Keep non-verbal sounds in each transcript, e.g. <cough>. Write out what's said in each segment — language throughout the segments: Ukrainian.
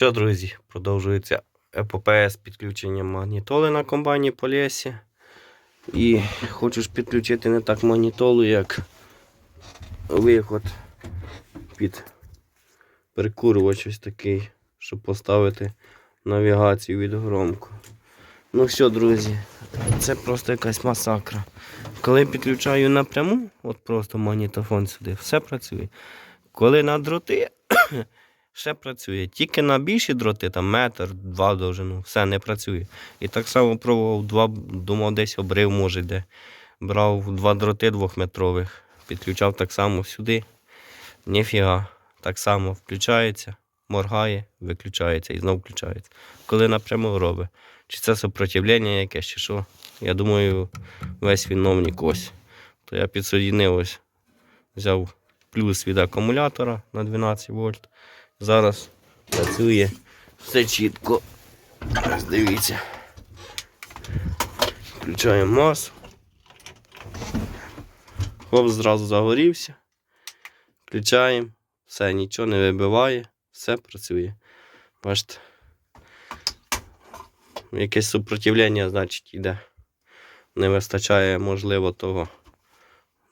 Що, друзі, продовжується епопея з підключенням магнітоли на комбайні по лісі. І хочу підключити не так магнітолу, як виход під прикурювач ось такий, щоб поставити навігацію від громку. Ну що, друзі, це просто якась масакра. Коли підключаю напряму, от просто магнітофон сюди, все працює. Коли на дроти, ще працює. Тільки на більші дроти, там метр, два довжину, все не працює. І так само пробував два, думав, десь обрив, може, де. Брав два дроти двохметрових, підключав так само сюди. Ніфіга. Так само включається, моргає, виключається і знову включається. Коли напряму робить. Чи це сопротивлення якесь, чи що. Я думаю, весь виновник ось. То я підсоединив ось, взяв плюс від акумулятора на 12 вольт. Зараз працює все чітко. Ось Дивіться. Включаємо масу. Хоп, зразу загорівся. Включаємо. Все, нічого не вибиває, все працює. Бачите. Якесь супротивлення, значить, йде. Не вистачає, можливо, того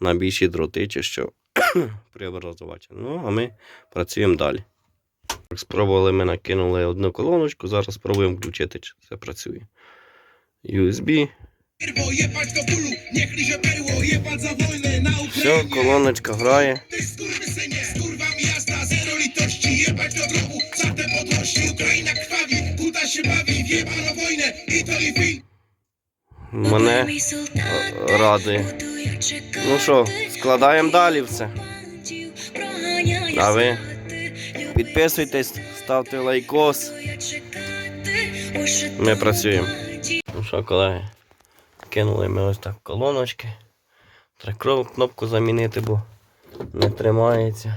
на більші дроти чи що <coughs> преобразувати. Ну, а ми працюємо далі. Спробували ми накинули одну колоночку, зараз спробуємо включити, чи це працює. USB. Все, колоночка грає. Мене е, радує. Ну що, складаємо далі все. А ви підписуйтесь, ставте лайкос. Ми працюємо. Ну що, колеги, кинули ми ось так колоночки. Треба кнопку замінити, бо не тримається.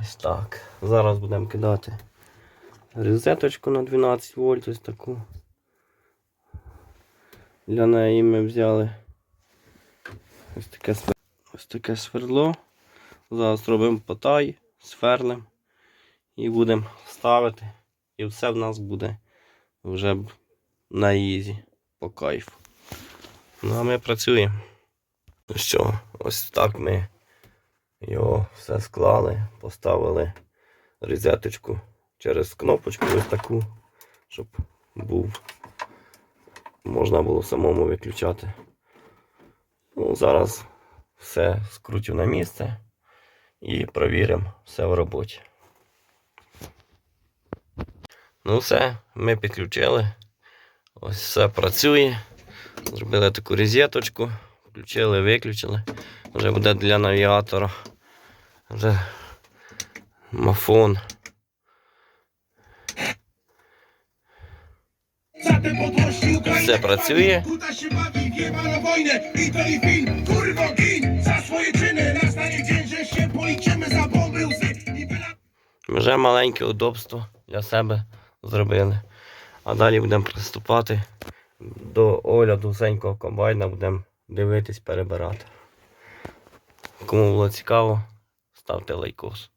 Ось так. Зараз будемо кидати розеточку на 12 вольт, ось таку. Для неї ми взяли ось таке, ось таке свердло. Зараз робимо потай, сверлим і будемо ставити. І все в нас буде вже на ізі по кайфу. Ну а ми працюємо. Ну що, ось так ми його все склали, поставили розеточку через кнопочку ось таку, щоб був можна було самому виключати. Ну, зараз все скрутю на місце і провіримо все в роботі. Ну все, ми підключили. Ось все працює. Зробили таку розеточку, включили, виключили. Вже буде для навігатора. Вже мафон. Все працює. kuta się bawi, wjebano wojnę i to i fin. Kurwo gin, Вже маленьке удобство для себе зробили. А далі будемо приступати до огляду усенького комбайна, будемо дивитись, перебирати. Кому було цікаво, ставте лайкос.